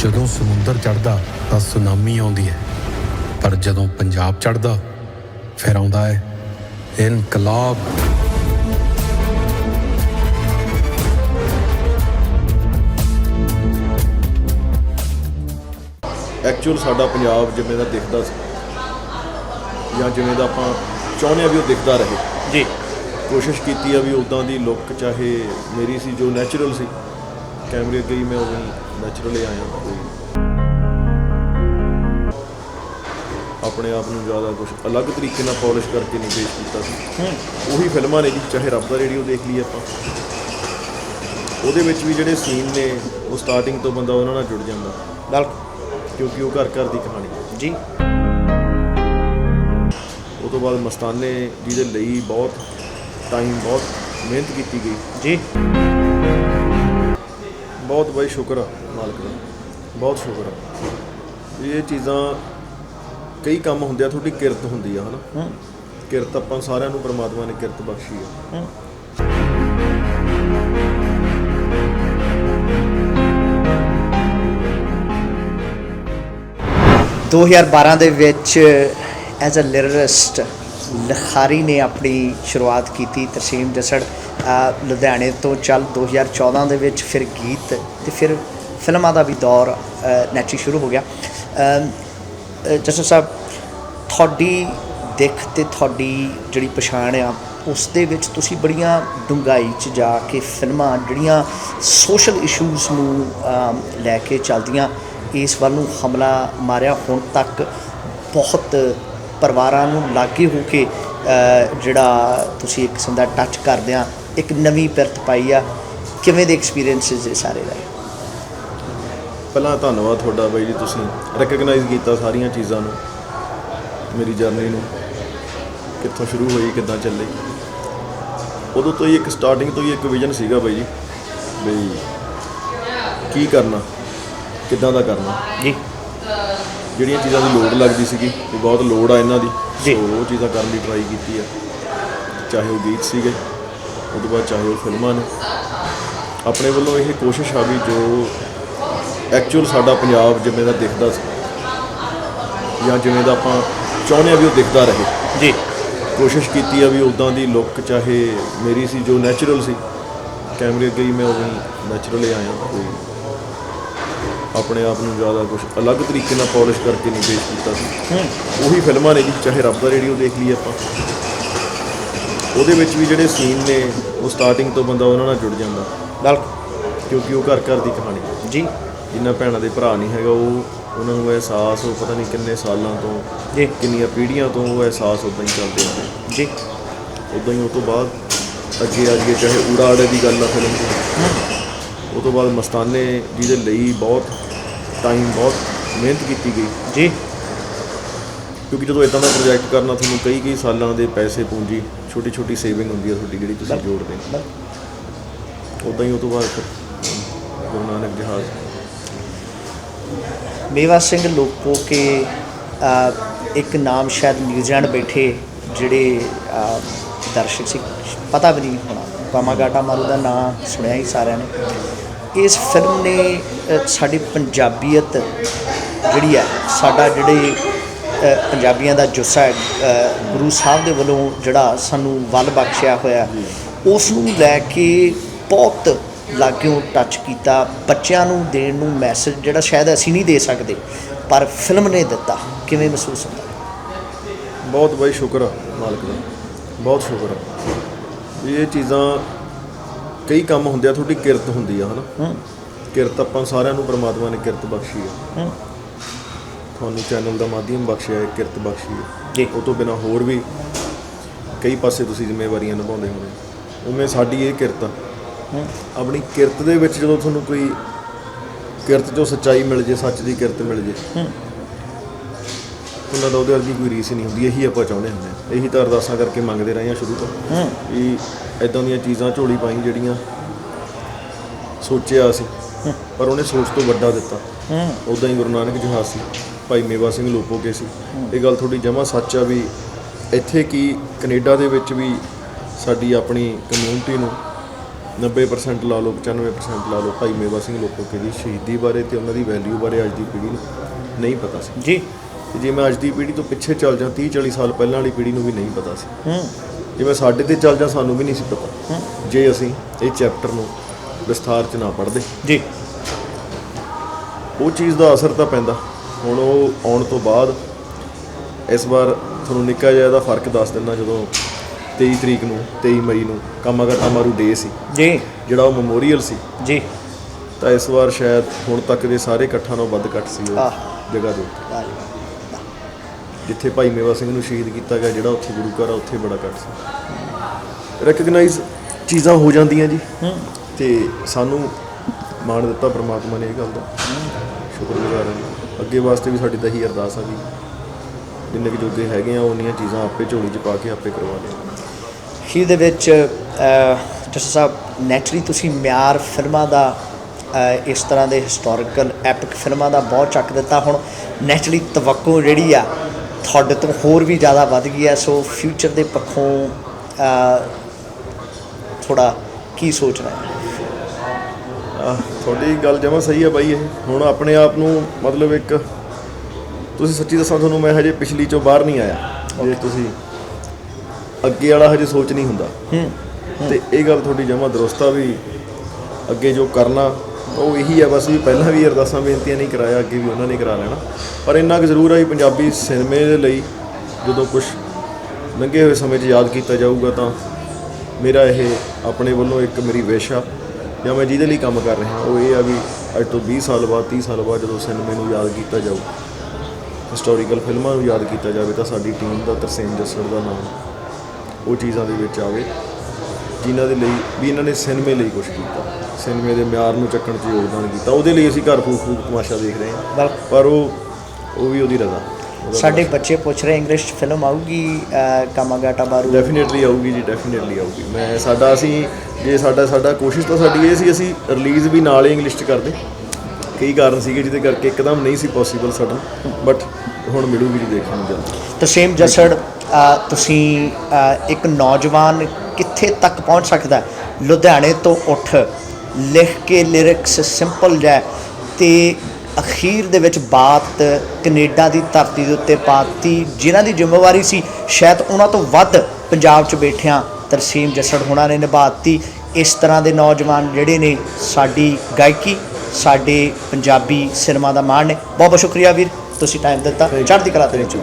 ਜਦੋਂ ਸਮੁੰਦਰ ਚੜਦਾ ਤਾਂ ਸੁਨਾਮੀ ਆਉਂਦੀ ਹੈ। ਪਰ ਜਦੋਂ ਪੰਜਾਬ ਚੜਦਾ ਫਿਰ ਆਉਂਦਾ ਹੈ ਇਨਕਲਾਬ। ਐਕਚੁਅਲ ਸਾਡਾ ਪੰਜਾਬ ਜਿਵੇਂ ਦਾ ਦਿਖਦਾ ਸੀ ਜਾਂ ਜਿਵੇਂ ਦਾ ਆਪਾਂ ਚਾਹੁੰਦੇ ਆ ਵੀ ਉਹ ਦਿਖਦਾ ਰਹੇ। ਜੀ। ਕੋਸ਼ਿਸ਼ ਕੀਤੀ ਆ ਵੀ ਉਦਾਂ ਦੀ ਲੁੱਕ ਚਾਹੇ ਮੇਰੀ ਸੀ ਜੋ ਨੈਚੁਰਲ ਸੀ ਕੈਮਰੇ ਅੱਗੇ ਹੀ ਮੈਂ ਉਵੇਂ ਨੈਚੁਰਲੀ ਆਇਆ ਕੋਈ ਆਪਣੇ ਆਪ ਨੂੰ ਜ਼ਿਆਦਾ ਕੁਝ ਅਲੱਗ ਤਰੀਕੇ ਨਾਲ ਪਾਲਿਸ਼ ਕਰਕੇ ਨਹੀਂ ਪੇਸ਼ ਕੀਤਾ ਸੀ। ਉਹੀ ਫਿਲਮਾਂ ਨੇ ਜੀ ਚਾਹੇ ਰੱਬ ਦਾ ਰੇਡੀਓ ਦੇਖ ਲਈਏ ਆਪਾਂ। ਉਹਦੇ ਵਿੱਚ ਵੀ ਜਿਹੜੇ ਸੀਨ ਨੇ ਉਹ ਸਟਾਰਟਿੰਗ ਤੋਂ ਬੰਦਾ ਉਹਨਾਂ ਨਾਲ ਜੁੜ ਜਾਂਦਾ। ਬਿਲਕੁਲ ਕਿਉਂਕਿ ਉਹ ਘਰ ਘਰ ਦੀ ਕਹਾਣੀ ਹੈ। ਜੀ। ਉਹ ਤੋਂ ਬਾਅਦ ਮਸਤਾਨੇ ਜਿਹਦੇ ਲਈ ਬਹੁਤ ਟਾਈਮ ਬਹੁਤ ਮਿਹਨਤ ਕੀਤੀ ਗਈ। ਜੀ। ਬਹੁਤ ਬਾਈ ਸ਼ੁਕਰ ਆ। ਮਾਲਕ ਦਾ। ਬਹੁਤ ਸ਼ੁਕਰ ਆ। ਵੀ ਇਹ ਚੀਜ਼ਾਂ ਕਈ ਕੰਮ ਹੁੰਦੇ ਆ ਤੁਹਾਡੀ ਕਿਰਤ ਹੁੰਦੀ ਆ ਹਨਾ? ਕਿਰਤ ਆਪਾਂ ਸਾਰਿਆਂ ਨੂੰ ਪ੍ਰਮਾਤਮਾ ਨੇ ਕਿਰਤ ਬਖਸ਼ੀ ਆ। ਹੂੰ। 2012 ਦੇ ਵਿੱਚ ਐਜ਼ ਅ ਲਿਰਿਸਟ ਲਖਾਰੀ ਨੇ ਆਪਣੀ ਸ਼ੁਰੂਆਤ ਕੀਤੀ ਤਰਸੀਮ ਜਸੜ ਲੁਧਿਆਣੇ ਤੋਂ। ਚੱਲ 2014 ਦੇ ਵਿੱਚ ਫਿਰ ਗੀਤ ਤੇ ਫਿਰ ਫਿਲਮਾਂ ਦਾ ਵੀ ਦੌਰ ਨੈਚੀ ਸ਼ੁਰੂ ਹੋ ਗਿਆ। ਅਮ, ਸਾਹਿਬ ਤੁਹਾਡੀ ਦਿੱਖ ਤੇ ਤੁਹਾਡੀ ਜਿਹੜੀ ਪਛਾਣ ਆ ਉਸ ਦੇ ਵਿੱਚ ਤੁਸੀਂ ਬੜੀਆਂ ਡੂੰਘਾਈ 'ਚ ਜਾ ਕੇ ਫਿਲਮਾਂ ਜਿਹੜੀਆਂ ਸੋਸ਼ਲ ਇਸ਼ੂਜ਼ ਨੂੰ ਲੈ ਕੇ ਚੱਲਦੀਆਂ ਇਸ ਵੱਲ ਨੂੰ ਹਮਲਾ ਮਾਰਿਆ ਹੁਣ ਤੱਕ ਬਹੁਤ ਪਰਿਵਾਰਾਂ ਨੂੰ ਲਾਗੇ ਹੋ ਕੇ ਜਿਹੜਾ ਤੁਸੀਂ ਇੱਕ ਕਿਸਮ ਦਾ ਟੱਚ ਕਰਦੇ ਆ ਇੱਕ ਨਵੀਂ ਪਿਰਤ ਪਾਈ ਆ। ਕਿਵੇਂ ਦੇ ਐਕਸਪੀਰੀਐਂਸਸ ਇਹ ਸਾਰੇ? ਦਾ ਪਹਿਲਾਂ ਧੰਨਵਾਦ ਤੁਹਾਡਾ ਬਾਈ ਜੀ ਤੁਸੀਂ ਰੈਕਗਨਾਈਜ਼ ਕੀਤਾ ਸਾਰੀਆਂ ਚੀਜ਼ਾਂ ਨੂੰ ਮੇਰੀ ਜਰਨੀ ਨੂੰ ਕਿੱਥੋਂ ਸ਼ੁਰੂ ਹੋਈ ਕਿੱਦਾਂ ਚੱਲੀ। ਉਦੋਂ ਤੋਂ ਹੀ ਇੱਕ ਸਟਾਰਟਿੰਗ ਤੋਂ ਹੀ ਇੱਕ ਵਿਜ਼ਨ ਸੀਗਾ ਬਾਈ ਜੀ ਬਈ ਕੀ ਕਰਨਾ ਕਿੱਦਾਂ ਦਾ ਕਰਨਾ। ਜੀ। ਜਿਹੜੀਆਂ ਚੀਜ਼ਾਂ ਦੀ ਲੋੜ ਲੱਗਦੀ ਸੀਗੀ ਵੀ ਬਹੁਤ ਲੋੜ ਆ ਇਹਨਾਂ ਦੀ ਜੀ। ਉਹ ਚੀਜ਼ਾਂ ਕਰਨ ਦੀ ਟਰਾਈ ਕੀਤੀ ਆ। ਚਾਹੇ ਉਹ ਗੀਤ ਸੀਗੇ ਉਹ ਤੋਂ ਬਾਅਦ ਚਾਹੇ ਉਹ ਫਿਲਮਾਂ ਨੇ। ਆਪਣੇ ਵੱਲੋਂ ਇਹ ਕੋਸ਼ਿਸ਼ ਆ ਵੀ ਜੋ ਐਕਚੁਅਲ ਸਾਡਾ ਪੰਜਾਬ ਜਿਵੇਂ ਦਾ ਦਿਖਦਾ ਸੀ ਜਾਂ ਜਿਵੇਂ ਦਾ ਆਪਾਂ ਚਾਹੁੰਦੇ ਆ ਵੀ ਉਹ ਦਿਖਦਾ ਰਹੇ। ਜੀ। ਕੋਸ਼ਿਸ਼ ਕੀਤੀ ਆ ਵੀ ਉਦਾਂ ਦੀ ਲੁੱਕ ਚਾਹੇ ਮੇਰੀ ਸੀ ਜੋ ਨੈਚੁਰਲ ਸੀ ਕੈਮਰੇ ਅੱਗੇ ਹੀ ਮੈਂ ਉਵੇਂ ਨੈਚੁਰਲੀ ਆਇਆ ਕੋਈ ਆਪਣੇ ਆਪ ਨੂੰ ਜ਼ਿਆਦਾ ਕੁਝ ਅਲੱਗ ਤਰੀਕੇ ਨਾਲ ਪਾਲਿਸ਼ ਕਰਕੇ ਨਹੀਂ ਪੇਸ਼ ਕੀਤਾ ਸੀ। ਉਹੀ ਫਿਲਮਾਂ ਨੇ ਜੀ ਚਾਹੇ ਰੱਬ ਦਾ ਰੇਡੀਓ ਦੇਖ ਲਈਏ ਆਪਾਂ। ਉਹਦੇ ਵਿੱਚ ਵੀ ਜਿਹੜੇ ਸੀਨ ਨੇ ਉਹ ਸਟਾਰਟਿੰਗ ਤੋਂ ਬੰਦਾ ਉਹਨਾਂ ਨਾਲ ਜੁੜ ਜਾਂਦਾ ਬਿਲਕੁਲ। ਕਿਉਂਕਿ ਉਹ ਘਰ ਘਰ ਦੀ ਕਹਾਣੀ। ਹੈ ਜੀ। ਜਿਨ੍ਹਾਂ ਭੈਣਾਂ ਦੇ ਭਰਾ ਨਹੀਂ ਹੈਗਾ ਉਹ ਉਹਨਾਂ ਨੂੰ ਅਹਿਸਾਸ ਉਹ ਪਤਾ ਨਹੀਂ ਕਿੰਨੇ ਸਾਲਾਂ ਤੋਂ ਜੀ। ਕਿੰਨੀਆਂ ਪੀੜ੍ਹੀਆਂ ਤੋਂ ਉਹ ਅਹਿਸਾਸ ਉਦਾਂ ਹੀ ਚੱਲਦੇ ਆਉਂਦੇ ਜੀ। ਉਦਾਂ ਹੀ ਉਹ ਤੋਂ ਬਾਅਦ ਅੱਗੇ ਆ ਜਾਈਏ ਚਾਹੇ ਊੜਾ ਆੜੇ ਦੀ ਗੱਲ ਆ ਫਿਲਮ ਦੀ। ਉਹ ਤੋਂ ਬਾਅਦ ਮਸਤਾਨੇ ਜਿਹਦੇ ਲਈ ਬਹੁਤ ਟਾਈਮ ਬਹੁਤ ਮਿਹਨਤ ਕੀਤੀ ਗਈ। ਜੀ। ਕਿਉਂਕਿ ਜਦੋਂ ਇਦਾਂ ਦਾ ਪ੍ਰੋਜੈਕਟ ਕਰਨਾ ਤੁਹਾਨੂੰ ਕਈ ਕਈ ਸਾਲਾਂ ਦੇ ਪੈਸੇ ਪੂੰਜੀ ਛੋਟੀ ਛੋਟੀ ਸੇਵਿੰਗ ਹੁੰਦੀ ਹੈ ਤੁਹਾਡੀ ਜਿਹੜੀ ਤੁਸੀਂ ਜੋੜਦੇ। ਉਦਾਂ ਹੀ ਉਹ ਤੋਂ ਬਾਅਦ ਗੁਰੂ ਨਾਨਕ ਜਹਾਜ਼ ਮੇਵਾ ਸਿੰਘ ਲੋਕੋ ਕੇ ਇੱਕ ਨਾਮ ਸ਼ਾਇਦ ਨਿਊਜ਼ੀਲੈਂਡ ਬੈਠੇ ਜਿਹੜੇ ਦਰਸ਼ਕ ਸੀ, ਪਤਾ ਵੀ ਨਹੀਂ ਹੋਣਾ। ਕਾਮਾਗਾਟਾ ਮਾਰੂ ਦਾ ਨਾਮ ਸੁਣਿਆ ਹੀ ਸਾਰਿਆਂ ਨੇ। ਇਸ ਫਿਲਮ ਨੇ ਸਾਡੀ ਪੰਜਾਬੀਅਤ ਜਿਹੜੀ ਹੈ, ਸਾਡਾ ਜਿਹੜੇ ਪੰਜਾਬੀਆਂ ਦਾ ਜੁੱਸਾ ਹੈ ਗੁਰੂ ਸਾਹਿਬ ਦੇ ਵੱਲੋਂ ਜਿਹੜਾ ਸਾਨੂੰ ਵੱਲ ਬਖਸ਼ਿਆ ਹੋਇਆ ਉਸ ਨੂੰ ਲੈ ਕੇ ਬਹੁਤ ਲਾਗਿਓਂ ਟੱਚ ਕੀਤਾ ਬੱਚਿਆਂ ਨੂੰ ਦੇਣ ਨੂੰ ਮੈਸੇਜ ਜਿਹੜਾ ਸ਼ਾਇਦ ਅਸੀਂ ਨਹੀਂ ਦੇ ਸਕਦੇ ਪਰ ਫਿਲਮ ਨੇ ਦਿੱਤਾ। ਕਿਵੇਂ ਮਹਿਸੂਸ ਹੁੰਦਾ? ਬਹੁਤ ਬਾਈ ਸ਼ੁਕਰ ਮਾਲਕ ਦਾ। ਬਹੁਤ ਸ਼ੁਕਰ ਇਹ ਚੀਜ਼ਾਂ ਕਈ ਕੰਮ ਹੁੰਦੇ ਆ ਤੁਹਾਡੀ ਕਿਰਤ ਹੁੰਦੀ ਆ ਹਨਾ? ਕਿਰਤ ਆਪਾਂ ਸਾਰਿਆਂ ਨੂੰ ਪ੍ਰਮਾਤਮਾ ਨੇ ਕਿਰਤ ਬਖਸ਼ੀ ਆ। ਤੁਹਾਨੂੰ ਚੈਨਲ ਦਾ ਮਾਧਿਅਮ ਬਖਸ਼ਿਆ ਹੈ ਕਿਰਤ ਬਖਸ਼ੀ ਹੈ ਜੀ। ਉਹ ਤੋਂ ਬਿਨਾ ਹੋਰ ਵੀ ਕਈ ਪਾਸੇ ਤੁਸੀਂ ਜ਼ਿੰਮੇਵਾਰੀਆਂ ਨਿਭਾਉਂਦੇ ਹੋਣੇ। ਉਵੇਂ ਸਾਡੀ ਇਹ ਕਿਰਤ ਆ। ਆਪਣੀ ਕਿਰਤ ਦੇ ਵਿੱਚ ਜਦੋਂ ਤੁਹਾਨੂੰ ਕੋਈ ਕਿਰਤ ਚੋਂ ਸੱਚਾਈ ਮਿਲ ਜੇ ਸੱਚ ਦੀ ਕਿਰਤ ਮਿਲ ਜੇ ਹੂੰ। ਉਹਨਾਂ ਦਾ ਉਹਦੇ ਵਰਗੀ ਕੋਈ ਰੀਸ ਨਹੀਂ ਹੁੰਦੀ ਇਹੀ ਆਪਾਂ ਚਾਹੁੰਦੇ ਹੁੰਦੇ ਹਾਂ। ਇਹੀ ਤਾਂ ਅਰਦਾਸਾਂ ਕਰਕੇ ਮੰਗਦੇ ਰਹੇ ਹਾਂ ਸ਼ੁਰੂ ਤੋਂ ਹੂੰ। ਵੀ ਇਦਾਂ ਦੀਆਂ ਚੀਜ਼ਾਂ ਝੋਲੀ ਪਾਈ ਜਿਹੜੀਆਂ ਸੋਚਿਆ ਸੀ ਪਰ ਉਹਨੇ ਸੋਚ ਤੋਂ ਵੱਡਾ ਦਿੱਤਾ। ਹੂੰ। ਉਦਾਂ ਹੀ ਗੁਰੂ ਨਾਨਕ ਜਹਾਜ਼ ਸੀ ਭਾਈ ਮੇਵਾ ਸਿੰਘ ਲੋਪੋਕੇ ਸੀ। ਇਹ ਗੱਲ ਤੁਹਾਡੀ ਜਮਾ ਸੱਚ ਆ ਵੀ ਇੱਥੇ ਕੀ ਕੈਨੇਡਾ ਦੇ ਵਿੱਚ ਵੀ ਸਾਡੀ ਆਪਣੀ ਕਮਿਊਨਿਟੀ ਨੂੰ 90% ਲਾ ਲਓ 95% ਲਾ ਲਓ। ਭਾਈ ਮੇਵਾ ਸਿੰਘ ਲੋਕੋਕੇ ਦੀ ਸ਼ਹੀਦੀ ਬਾਰੇ ਤੇ ਉਹਨਾਂ ਦੀ ਵੈਲਿਊ ਬਾਰੇ ਅੱਜ ਦੀ ਪੀੜ੍ਹੀ ਨੂੰ ਨਹੀਂ ਪਤਾ ਸੀ। ਜੀ। ਤੇ ਜੇ ਮੈਂ ਅੱਜ ਦੀ ਪੀੜ੍ਹੀ ਤੋਂ ਪਿੱਛੇ ਚੱਲ ਜਾਂ 30 40 ਸਾਲ ਪਹਿਲਾਂ ਵਾਲੀ ਪੀੜ੍ਹੀ ਨੂੰ ਵੀ ਨਹੀਂ ਪਤਾ ਸੀ। ਹੂੰ। ਜੇ ਮੈਂ ਸਾਡੇ ਤੇ ਚੱਲ ਜਾਂ ਸਾਨੂੰ ਵੀ ਨਹੀਂ ਸੀ ਪਤਾ। ਜੇ ਅਸੀਂ ਇਹ ਚੈਪਟਰ ਨੂੰ ਵਿਸਥਾਰ ਚ ਨਾ ਪੜ੍ਹਦੇ। ਜੀ। ਉਹ ਚੀਜ਼ ਦਾ ਅਸਰ ਤਾਂ ਪੈਂਦਾ। ਹੁਣ ਉਹ ਆਉਣ ਤੋਂ ਬਾਅਦ ਇਸ ਵਾਰ ਤੁਹਾਨੂੰ ਨਿੱਕਾ ਜਿਹਾ ਇਹਦਾ ਫ਼ਰਕ ਦੱਸ ਦਿੰਦਾ ਜਦੋਂ 23 ਤਰੀਕ ਨੂੰ 23 ਮਈ ਨੂੰ ਕਾਮਾਗਾਟਾ ਮਾਰੂ ਡੇ ਸੀ। ਜੀ। ਜਿਹੜਾ ਉਹ ਮੈਮੋਰੀਅਲ ਸੀ। ਜੀ। ਤਾਂ ਇਸ ਵਾਰ ਸ਼ਾਇਦ ਹੁਣ ਤੱਕ ਦੇ ਸਾਰੇ ਇਕੱਠਾਂ ਨਾਲੋਂ ਵੱਧ ਇਕੱਠ ਸੀ। ਉਹ ਜਗ੍ਹਾ ਦੇ ਉੱਤੇ। ਜਿੱਥੇ ਭਾਈ ਮੇਵਾ ਸਿੰਘ ਨੂੰ ਸ਼ਹੀਦ ਕੀਤਾ ਗਿਆ ਜਿਹੜਾ ਉੱਥੇ ਗੁਰੂ ਘਰ ਆ ਉੱਥੇ ਬੜਾ ਇਕੱਠ ਸੀ। ਰੈਕਗਨਾਈਜ਼ ਚੀਜ਼ਾਂ ਹੋ ਜਾਂਦੀਆਂ ਜੀ। ਹੂੰ। ਤੇ ਸਾਨੂੰ ਮਾਣ ਦਿੱਤਾ ਪ੍ਰਮਾਤਮਾ ਨੇ ਇਹ ਗੱਲ ਦਾ। ਸ਼ੁਕਰਗੁਜ਼ਾਰ ਹਾਂ। ਅੱਗੇ ਵਾਸਤੇ ਵੀ ਸਾਡੀ ਤਾਂ ਇਹੀ ਅਰਦਾਸ ਆ ਵੀ ਜਿੰਨੇ ਕੁ ਜੋਗੇ ਹੈਗੇ ਆ ਉਹਨੀਆਂ ਚੀਜ਼ਾਂ ਆਪੇ ਝੋਲੀ 'ਚ ਪਾ ਕੇ ਆਪੇ ਕਰਵਾ ਲਿਆ ਹੀ ਦੇ ਵਿੱਚ ਜਸ ਸਾਹਿਬ ਨੈਚੁਰਲੀ ਤੁਸੀਂ ਮਿਆਰ ਫਿਲਮਾਂ ਦਾ ਇਸ ਤਰ੍ਹਾਂ ਦੇ ਹਿਸਟੋਰੀਕਲ ਐਪਿਕ ਫਿਲਮਾਂ ਦਾ ਬਹੁਤ ਚੱਕ ਦਿੱਤਾ। ਹੁਣ ਨੈਚੁਰਲੀ ਤਵੱਕੋ ਜਿਹੜੀ ਆ ਤੁਹਾਡੇ ਤੋਂ ਹੋਰ ਵੀ ਜ਼ਿਆਦਾ ਵੱਧ ਗਈ ਆ ਸੋ ਫਿਊਚਰ ਦੇ ਪੱਖੋਂ ਥੋੜਾ ਕੀ ਸੋਚ ਰਹੇ ਹੈ? ਤੁਹਾਡੀ ਗੱਲ ਜਮਾ ਸਹੀ ਹੈ ਬਾਈ ਇਹ। ਹੁਣ ਆਪਣੇ ਆਪ ਨੂੰ ਮਤਲਬ ਇੱਕ ਤੁਸੀਂ ਸੱਚੀ ਦੱਸਾਂ ਤੁਹਾਨੂੰ ਮੈਂ ਹਜੇ ਪਿਛਲੀ ਚੋਂ ਬਾਹਰ ਨਹੀਂ ਆਇਆ। ਜੇ ਤੁਸੀਂ ਅੱਗੇ ਵਾਲਾ ਹਜੇ ਸੋਚ ਨਹੀਂ ਹੁੰਦਾ। ਹੂੰ ਤੇ ਇਹ ਗੱਲ ਤੁਹਾਡੀ ਜਮਾ ਦਰੁਸਤ ਵੀ ਅੱਗੇ ਜੋ ਕਰਨਾ ਉਹ ਇਹੀ ਆ ਬਸ ਵੀ ਪਹਿਲਾਂ ਵੀ ਅਰਦਾਸਾਂ ਬੇਨਤੀਆਂ ਨਹੀਂ ਕਰਾਇਆ ਅੱਗੇ ਵੀ ਉਹਨਾਂ ਨੇ ਕਰਾ ਲੈਣਾ। ਪਰ ਇੰਨਾ ਕੁ ਜ਼ਰੂਰ ਆ ਵੀ ਪੰਜਾਬੀ ਸਿਨੇਮੇ ਦੇ ਲਈ ਜਦੋਂ ਕੁਝ ਲੰਘੇ ਹੋਏ ਸਮੇਂ 'ਚ ਯਾਦ ਕੀਤਾ ਜਾਊਗਾ ਤਾਂ ਮੇਰਾ ਇਹ ਆਪਣੇ ਵੱਲੋਂ ਇੱਕ ਮੇਰੀ ਵਿਸ਼ ਆ ਜਾਂ ਮੈਂ ਜਿਹਦੇ ਲਈ ਕੰਮ ਕਰ ਰਿਹਾ ਉਹ ਇਹ ਆ ਵੀ ਅੱਜ ਤੋਂ 20 ਸਾਲ ਬਾਅਦ 30 ਸਾਲ ਬਾਅਦ ਜਦੋਂ ਸਿਨੇਮੇ ਨੂੰ ਯਾਦ ਕੀਤਾ ਜਾਊ ਹਿਸਟੋਰੀਕਲ ਫਿਲਮਾਂ ਨੂੰ ਯਾਦ ਕੀਤਾ ਜਾਵੇ ਤਾਂ ਸਾਡੀ ਟੀਮ ਦਾ ਤਰਸੇਮ ਜੱਸੜ ਦਾ ਨਾਮ ਉਹ ਚੀਜ਼ਾਂ ਦੇ ਵਿੱਚ ਆਵੇ ਜਿਨ੍ਹਾਂ ਦੇ ਲਈ ਵੀ ਇਹਨਾਂ ਨੇ ਸਿਨੇਮੇ ਲਈ ਕੁਝ ਕੀਤਾ। ਸਿਨੇਮੇ ਦੇ ਮਿਆਰ ਨੂੰ ਚੱਕਣ 'ਚ ਯੋਗਦਾਨ ਕੀਤਾ ਉਹਦੇ ਲਈ ਅਸੀਂ ਘਰ ਫੂਕ ਫੂਕ ਤਮਾਸ਼ਾ ਦੇਖ ਰਹੇ ਹਾਂ। ਪਰ ਉਹ ਉਹ ਵੀ ਉਹਦੀ ਰਜ਼ਾ। ਸਾਡੇ ਬੱਚੇ ਪੁੱਛ ਰਹੇ ਇੰਗਲਿਸ਼ ਫਿਲਮ ਆਊਗੀ ਕਾਮਾਗਾਟਾ ਬਾਰੂ? ਡੈਫੀਨਿਟਲੀ ਆਊਗੀ ਜੀ ਡੈਫੀਨਿਟਲੀ ਆਊਗੀ। ਮੈਂ ਸਾਡਾ ਅਸੀਂ ਜੇ ਸਾਡਾ ਸਾਡਾ ਕੋਸ਼ਿਸ਼ ਤਾਂ ਸਾਡੀ ਇਹ ਸੀ ਅਸੀਂ ਰਿਲੀਜ਼ ਵੀ ਨਾਲ ਹੀ ਇੰਗਲਿਸ਼ 'ਚ ਕਰਦੇ। ਕਈ ਕਾਰਨ ਸੀਗੇ ਜਿਹਦੇ ਕਰਕੇ ਇੱਕਦਮ ਨਹੀਂ ਸੀ ਪੋਸੀਬਲ ਸਾਡਾ ਬਟ ਹੁਣ ਮਿਲੂਗੀ ਜੀ ਦੇਖਣ ਨੂੰ ਜਲਦੀ। ਤਸੀਮ ਜਸੜ ਤੁਸੀਂ ਇੱਕ ਨੌਜਵਾਨ ਕਿੱਥੇ ਤੱਕ ਪਹੁੰਚ ਸਕਦਾ ਲੁਧਿਆਣੇ ਤੋਂ ਉੱਠ, ਲਿਖ ਕੇ ਲਿਰਿਕਸ ਸਿੰਪਲ ਜਿਹਾ ਤੇ ਅਖੀਰ ਦੇ ਵਿੱਚ ਬਾਤ ਕੈਨੇਡਾ ਦੀ ਧਰਤੀ ਦੇ ਉੱਤੇ ਪਾਤੀ, ਜਿਨ੍ਹਾਂ ਦੀ ਜ਼ਿੰਮੇਵਾਰੀ ਸੀ ਸ਼ਾਇਦ ਉਹਨਾਂ ਤੋਂ ਵੱਧ ਪੰਜਾਬ 'ਚ ਬੈਠਿਆਂ, ਤਰਸੀਮ ਜਸੜ ਹੋਣਾ ਨੇ ਨਿਭਾਤੀ। ਇਸ ਤਰ੍ਹਾਂ ਦੇ ਨੌਜਵਾਨ ਜਿਹੜੇ ਨੇ ਸਾਡੀ ਗਾਇਕੀ ਸਾਡੇ ਪੰਜਾਬੀ ਸਿਨੇਮਾ ਦਾ ਮਾਣ ਨੇ। ਬਹੁਤ ਬਹੁਤ ਸ਼ੁਕਰੀਆ ਵੀਰ, ਤੁਸੀਂ ਟਾਈਮ ਦਿੱਤਾ। ਚੜ੍ਹਦੀ ਕਲਾ ਦੇ ਵਿੱਚ